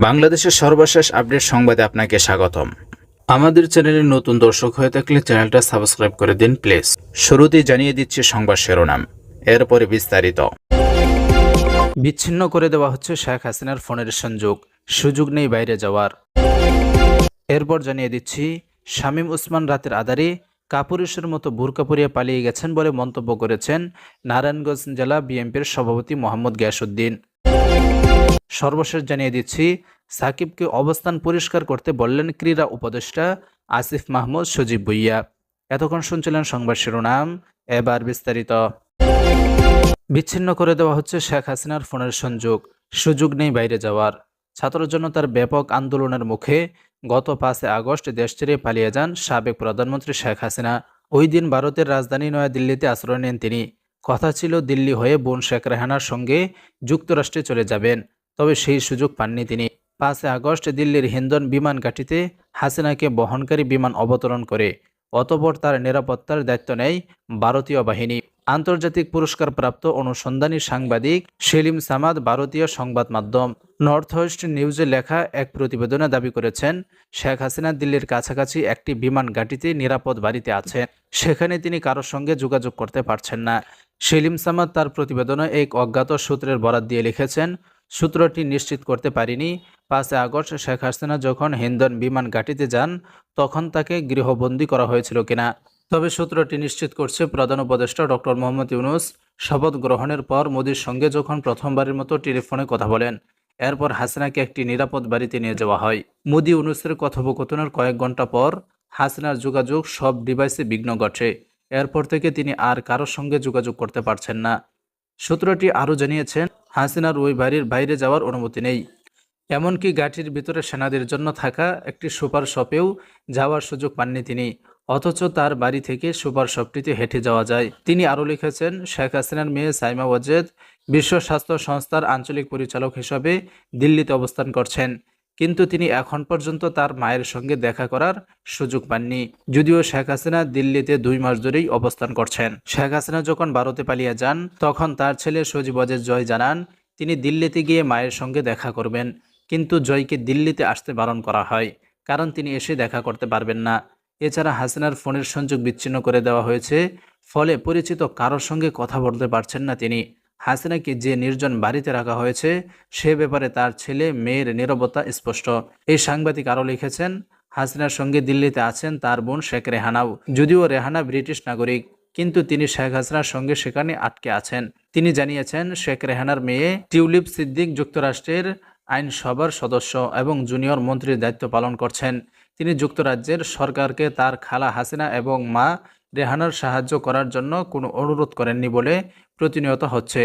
বাংলাদেশের সর্বশেষ আপডেট সংবাদে আপনাকে স্বাগতম। আমাদের চ্যানেলে নতুন দর্শক হয়ে থাকলে চ্যানেলটা সাবস্ক্রাইব করে দিন, প্লিজ। শুরুতেই জানিয়ে দিচ্ছি সংবাদ শিরোনাম। এরপরে বিস্তারিত। বিচ্ছিন্ন করে দেওয়া হচ্ছে শেখ হাসিনার ফোনের সংযোগ। সুযোগ নেই বাইরে যাওয়ার। এরপর জানিয়ে দিচ্ছি, শামীম উসমান রাতের আধারে কাপুরুষের মতো বুরকা পালিয়ে গেছেন বলে মন্তব্য করেছেন নারায়ণগঞ্জ জেলা বিএনপির সভাপতি মোহাম্মদ গিয়াসুদ্দিন সর্বশেষ জানিয়ে দিচ্ছি, সাকিবকে অবস্থান পরিষ্কার করতে বললেন ক্রীড়া উপদেষ্টা আসিফ মাহমুদ সজীব ভুইয়া। এতক্ষণ শুনছিলেন সংবাদ শিরোনাম, এবার বিস্তারিত। বিচ্ছিন্ন করে দেওয়া হচ্ছে শেখ হাসিনার ফোনের সংযোগ, সুযোগ নেই বাইরে যাওয়ার। ছাত্র জনতার ব্যাপক আন্দোলনের মুখে গত পাঁচে আগস্ট দেশ ছেড়ে পালিয়ে যান সাবেক প্রধানমন্ত্রী শেখ হাসিনা। ওই দিন ভারতের রাজধানী নয়াদিল্লিতে আশ্রয় নেন তিনি। কথা ছিল দিল্লি হয়ে বোন শেখ রেহানার সঙ্গে যুক্তরাষ্ট্রে চলে যাবেন, তবে সেই সুযোগ পাননি তিনি। পাঁচে আগস্ট দিল্লির হিন্দন বিমান ঘাঁটিতে হাসিনাকে বহনকারী বিমান অবতরণ করে, অতপর তার নিরাপত্তার দায়িত্ব নেয় ভারতীয় বাহিনী। আন্তর্জাতিক পুরস্কারপ্রাপ্ত অনুসন্ধানী সাংবাদিক সেলিম সামাদ ভারতীয় সংবাদ মাধ্যম নর্থ ওয়েস্ট নিউজে লেখা এক প্রতিবেদনে দাবি করেছেন, শেখ হাসিনা দিল্লির কাছাকাছি একটি বিমান ঘাঁটিতে নিরাপদ বাড়িতে আছেন, সেখানে তিনি কারোর সঙ্গে যোগাযোগ করতে পারছেন না। সেলিম সামাদ তার প্রতিবেদনে এক অজ্ঞাত সূত্রের বরাত দিয়ে লিখেছেন, সূত্রটি নিশ্চিত করতে পারিনি। পাঁচে আগস্ট শেখ হাসিনা যখন হিন্দন বিমান ঘাঁটিতে যান, তখন তাকে গৃহবন্দী করা হয়েছিল কিনা। তবে সূত্রটি নিশ্চিত করছে, প্রধান উপদেষ্টা ডক্টর মোহাম্মদ ইউনুস শপথ গ্রহণের পর মোদির সঙ্গে যখন প্রথমবারের মতো টেলিফোনে কথা বলেন, এরপর হাসিনাকে একটি নিরাপদ বাড়িতে নিয়ে যাওয়া হয়। মোদি ইউনুসের কথোপকথনের কয়েক ঘণ্টা পর হাসিনার যোগাযোগ সব ডিভাইসে বিঘ্ন ঘটে। এরপর থেকে তিনি আর কারোর সঙ্গে যোগাযোগ করতে পারছেন না। সূত্রটি আরও জানিয়েছেন, হাসিনার ওই বাড়ির বাইরে যাওয়ার অনুমতি নেই। এমনকি গাঠির ভিতরে সেনাদের জন্য থাকা একটি সুপার শপেও যাওয়ার সুযোগ পাননি তিনি, অথচ তার বাড়ি থেকে সুপার শপটিতে হেঁটে যাওয়া যায়। তিনি আরও লিখেছেন, শেখ হাসিনার মেয়ে সাইমা ওয়াজেদ বিশ্ব স্বাস্থ্য সংস্থার আঞ্চলিক পরিচালক হিসাবে দিল্লিতে অবস্থান করছেন। কিন্তু তিনি এখন পর্যন্ত তার মায়ের সঙ্গে দেখা করার সুযোগ পাননি। যদিও শেখ হাসিনা দিল্লিতে দুই মাস ধরেই অবস্থান করছেন। শেখ হাসিনা যখন ভারতে পালিয়ে যান, তখন তার ছেলে সজীব ওয়াজেদ জয় জানান, তিনি দিল্লিতে গিয়ে মায়ের সঙ্গে দেখা করবেন। কিন্তু জয়কে দিল্লিতে আসতে বারণ করা হয়, কারণ তিনি এসে দেখা করতে পারবেন না। এছাড়া হাসিনার ফোনের সংযোগ বিচ্ছিন্ন করে দেওয়া হয়েছে, ফলে পরিচিত কারোর সঙ্গে কথা বলতে পারছেন না তিনি। হাসিনাকে যে নির্জন বাড়িতে রাখা হয়েছে, সে ব্যাপারে তার ছেলে মেয়ের নিরবতা স্পষ্ট। এই সাংবাদিক আরও লিখেছেন, হাসিনার সঙ্গে দিল্লিতে আছেন তার বোন শেখ রেহানাও, যদিও রেহানা ব্রিটিশ নাগরিক, কিন্তু তিনি শেখ হাসিনার সঙ্গে সেখানে আটকে আছেন। তিনি জানিয়েছেন, শেখ রেহানার মেয়ে টিউলিপ সিদ্দিক যুক্তরাষ্ট্রের আইনসভার সদস্য এবং জুনিয়র মন্ত্রীর দায়িত্ব পালন করছেন। তিনি যুক্তরাজ্যের সরকারকে তার খালা হাসিনা এবং মা রেহানার সাহায্য করার জন্য কোনো অনুরোধ করেননি বলে প্রতিনিয়ত হচ্ছে।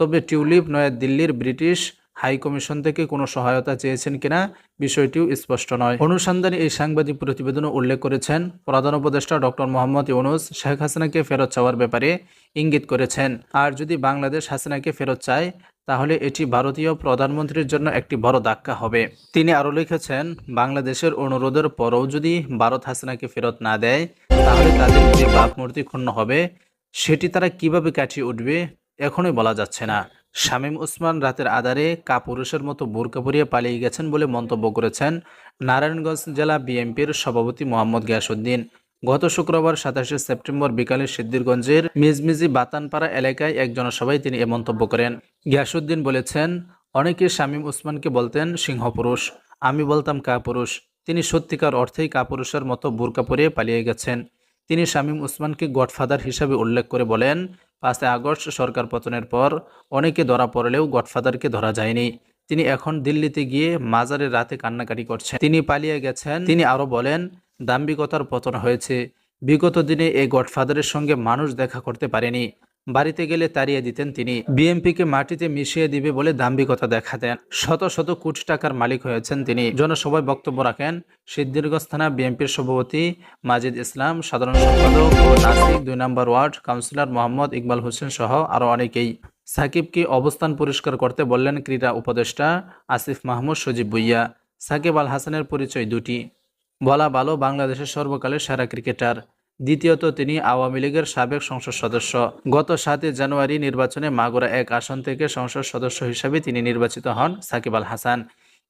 তবে টিউলিপ নয়াদিল্লির ব্রিটিশ হাই কমিশন থেকে কোনো সহায়তা চেয়েছেন কিনা বিষয়টিও স্পষ্ট নয়। অনুসন্ধানে এই সাংবাদিক প্রতিবেদনে উল্লেখ করেছেন, প্রধান উপদেষ্টা ডক্টর মোহাম্মদ ইউনুস শেখ হাসিনাকে ফেরত চাওয়ার ব্যাপারে ইঙ্গিত করেছেন। আর যদি বাংলাদেশ হাসিনাকে ফেরত চায় তাহলে এটি ভারতীয় প্রধানমন্ত্রীর জন্য একটি বড় ধাক্কা হবে। তিনি আরও লিখেছেন, বাংলাদেশের অনুরোধের পরেও যদি ভারত হাসিনাকে ফেরত না দেয়, তাহলে তাদের যে ভাবমূর্তি ক্ষুণ্ণ হবে, সেটি তারা কীভাবে কাটিয়ে উঠবে, এখনই বলা যাচ্ছে না। শামীম উসমান রাতের আধারে কাপুরুষের মতো বোরকা পরিয়ে পালিয়ে গেছেন বলে মন্তব্য করেছেন নারায়ণগঞ্জ জেলা বিএনপির সভাপতি মোহাম্মদ গিয়াসুদ্দিন গত শুক্রবার সাতাশে সেপ্টেম্বর বিকালে সিদ্দিরগঞ্জের মিজমিজি বাতানপাড়া এলাকায় এক জনসভায় তিনি এ মন্তব্য করেন। গিয়াসুদ্দিন বলেছেন, অনেকে শামীম উসমানকে বলতেন সিংহপুরুষ, আমি বলতাম কাপুরুষ। তিনি সত্যিকার অর্থেই কাপুরুষের মতো বোরকা পরিয়ে পালিয়ে গেছেন। তিনি শামীম উসমানকে গডফাদার হিসাবে উল্লেখ করে বলেন পাঁচে আগস্ট সরকার পতনের পর অনেকে ধরা পড়লেও গডফাদারকে ধরা যায়নি। তিনি এখন দিল্লিতে গিয়ে মাজারে রাতে কান্নাকাটি করছেন। তিনি পালিয়ে গেছেন। তিনি আরও বলেন দাম্ভিকতার পতন হয়েছে। বিগত দিনে এই গডফাদারের সঙ্গে মানুষ দেখা করতে পারেনি। বাড়িতে গেলে তাড়িয়ে দিতেন তিনি। বিএমপিকে মাটিতে মিশিয়ে দিবে বলে দাম্ভিকতা দেখাতেন শত শত কোটি টাকার মালিক হয়েছেন তিনি। জনসভায় বক্তব্য রাখেন সিদ্ধিরগঞ্জ বিএনপির সভাপতি মাজিদ ইসলাম, সাধারণ সম্পাদক ও নাসিক দুই নম্বর ওয়ার্ড, কাউন্সিলর মোহাম্মদ ইকবাল হোসেন সহ আরও অনেকেই। সাকিবকে অবস্থান পরিষ্কার করতে বললেন ক্রীড়া উপদেষ্টা আসিফ মাহমুদ সজীব ভুইয়া। সাকিব আল হাসানের পরিচয় দুটি। বলা ভালো বাংলাদেশের সর্বকালের সেরা ক্রিকেটার। দ্বিতীয়ত তিনি আওয়ামী লীগের সাবেক সংসদ সদস্য। গত সাতই জানুয়ারি নির্বাচনে মাগুরা এক আসন থেকে সংসদ সদস্য হিসাবে তিনি নির্বাচিত হন সাকিব আল হাসান।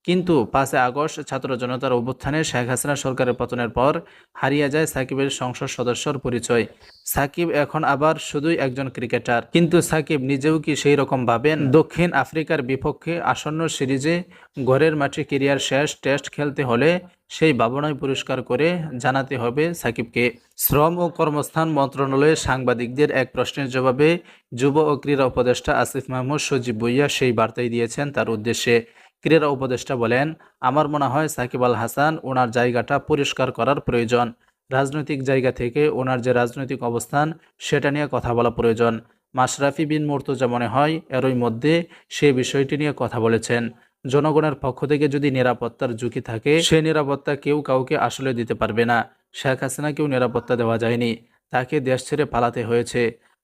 কিন্তু পাঁচে আগস্ট ছাত্র জনতার অভ্যুত্থানে শেখ হাসিনা সরকারের পতনের পর হারিয়ে যায় সাকিবের সংসদ সদস্যর পরিচয়। সাকিব এখন আবার শুধুই একজন ক্রিকেটার। কিন্তু সাকিব নিজেও কি সেই রকম ভাবেন? দক্ষিণ আফ্রিকার বিপক্ষে আসন্ন সিরিজে ঘরের মাঠে কেরিয়ার শেষ টেস্ট খেলতে হলে সেই ভাবনায় পুরস্কার করে জানাতে হবে সাকিবকে। শ্রম ও কর্মস্থান মন্ত্রণালয়ের সাংবাদিকদের এক প্রশ্নের জবাবে যুব ও ক্রীড়া উপদেষ্টা আসিফ মাহমুদ সজীব বইয়া সেই বার্তাই দিয়েছেন তার উদ্দেশ্যে। ক্রীড়া উপদেষ্টা বলেন, আমার মনে হয় সাকিব আল হাসান ওনার জায়গাটা পরিষ্কার করার প্রয়োজন। রাজনৈতিক জায়গা থেকে ওনার যে রাজনৈতিক অবস্থান, সেটা নিয়ে কথা বলা প্রয়োজন। মাশরাফি বিন মুর্তজা মনে হয় এরই মধ্যে সে বিষয়টি নিয়ে কথা বলেছেন। জনগণের পক্ষ থেকে যদি নিরাপত্তার ঝুঁকি থাকে, সে নিরাপত্তা কেউ কাউকে আসলে দিতে পারবে না। শেখ হাসিনাকেও নিরাপত্তা দেওয়া যায়নি। তাকে দেশ ছেড়ে পালাতে হয়েছে।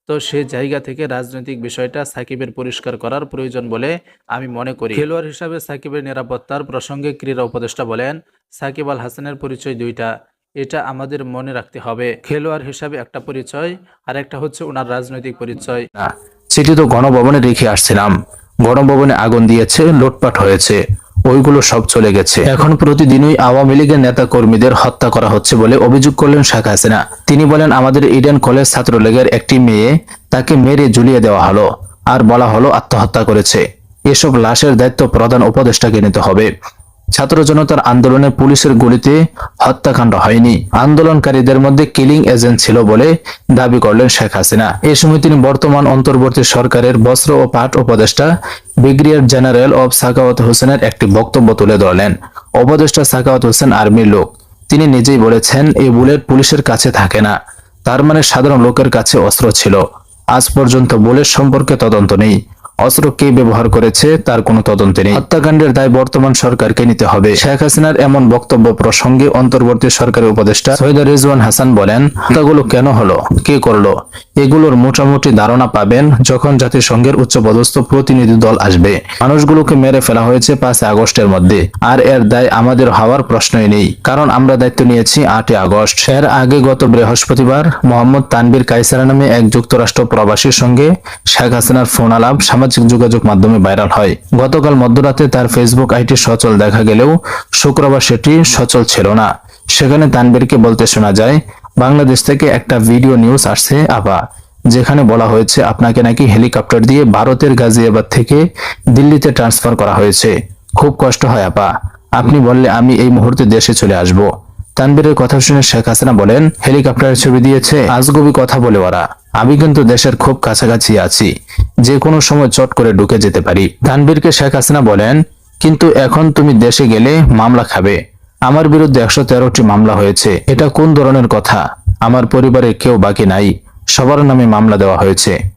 তো সে জায়গা থেকে রাজনৈতিক বিষয়টা সাকিবের পরিষ্কার করার প্রয়োজন বলে আমি মনে করি। খেলোয়াড় হিসাবে সাকিবের নিরাপত্তার প্রসঙ্গে ক্রীড়া উপদেষ্টা বলেন, সাকিব আল হাসানের পরিচয় দুইটা, এটা আমাদের মনে রাখতে হবে। খেলোয়াড় হিসাবে একটা পরিচয়, আর একটা হচ্ছে ওনার রাজনৈতিক পরিচয়। চিঠি তো গণভবনে রেখে আসছিলাম। গণভবনে আগুন দিয়েছে, লুটপাট হয়েছে। ওইগুলো সব চলে গেছে। এখন প্রতিদিনই আওয়ামী লীগের নেতা কর্মীদের হত্যা করা হচ্ছে বলে অভিযোগ করলেন শেখ হাসিনা। তিনি বলেন, আমাদের ইডেন কলেজ ছাত্রলীগের একটি মেয়ে তাকে মেরে ঝুলিয়ে দেওয়া হলো আর বলা হলো আত্মহত্যা করেছে। এসব লাশের দায়িত্ব প্রধান উপদেষ্টাকে নিতে হবে। ছাত্র জনতার আন্দোলনে পুলিশের গুলিতে হত্যাকাণ্ড হয়নি। আন্দোলনকারীদের মধ্যে কিলিং এজেন্ট ছিল বলে দাবি করলেন শেখ হাসিনা। এ সময় তিনি বর্তমান অন্তর্বর্তী সরকারের বস্ত্র ও পাট উপদেষ্টা ব্রিগেডিয়ার জেনারেল অব সাকাওয়াত হোসেনের একটি বক্তব্য তুলে ধরলেন। উপদেষ্টা সাকাওয়াত হোসেন আর্মির লোক। তিনি নিজেই বলেছেন এই বুলেট পুলিশের কাছে থাকে না। তার মানে সাধারণ লোকের কাছে অস্ত্র ছিল। আজ পর্যন্ত বুলেট সম্পর্কে তদন্ত নেই। অস্ত্র কে ব্যবহার করেছে তার কোনো তদন্ত নেই। হত্যাকাণ্ডের দায় বর্তমান সরকারকে নিতে হবে। শেখ হাসিনার এমন বক্তব্য প্রসঙ্গে অন্তর্বর্তী সরকারের উপদেষ্টা সৈয়দ রিজওয়ান হাসান বলেন, হত্যাগুলো কেন হলো? কে করল? এগুলোর মোটামুটি ধারণা পাবেন যখন জাতিসংঘের উচ্চপদস্থ প্রতিনিধি দল আসবে। মানুষগুলোকে মেরে ফেলা হয়েছে পাঁচ আগস্টের মধ্যে। আর এর দায় আমাদের হওয়ার প্রশ্নই নেই। কারণ আমরা দায়িত্ব নিয়েছি আটই আগস্ট। এর আগে গত বৃহস্পতিবার মোহাম্মদ তানবীর কাইসারা নামে এক যুক্তরাষ্ট্র প্রবাসীর সঙ্গে শেখ হাসিনার ফোন আলাপ। সামাজিক যোগাযোগ মাধ্যমে ভাইরাল হয়। গতকাল মধ্যরাতে তার ফেসবুক আইটি সচল দেখা গেলেও শুক্রবার সেটি সচল ছিল না। সেখানে তানবীরকে বলতে শোনা যায়, বাংলাদেশ থেকে একটা ভিডিও নিউজ আসছে আপা যেখানে বলা হয়েছে, আপনাকে নাকি হেলিকপ্টার দিয়ে ভারতের গাজিয়াবাদ থেকে দিল্লিতে ট্রান্সফার করা হয়েছে। খুব কষ্ট হয় আপা আপনি বললে আমি এই মুহূর্তে দেশে চলে আসব। তানবীরের কথা শুনে শেখ হাসিনা বলেন, হেলিকপ্টারের ছবি দিয়েছে, আজগবি কথা বলে ওরা। আমি কিন্তু দেশের খুব কাছাকাছি আছি। যে কোনো সময় চট করে ঢুকে যেতে পারি। তানবীরকে শেখ হাসিনা বলেন, কিন্তু এখন তুমি দেশে গেলে মামলা খাবে। আমার বিরুদ্ধে একশো তেরোটি মামলা হয়েছে। এটা কোন ধরনের কথা? আমার পরিবারে কেউ বাকি নাই। সবার নামে মামলা দেওয়া হয়েছে।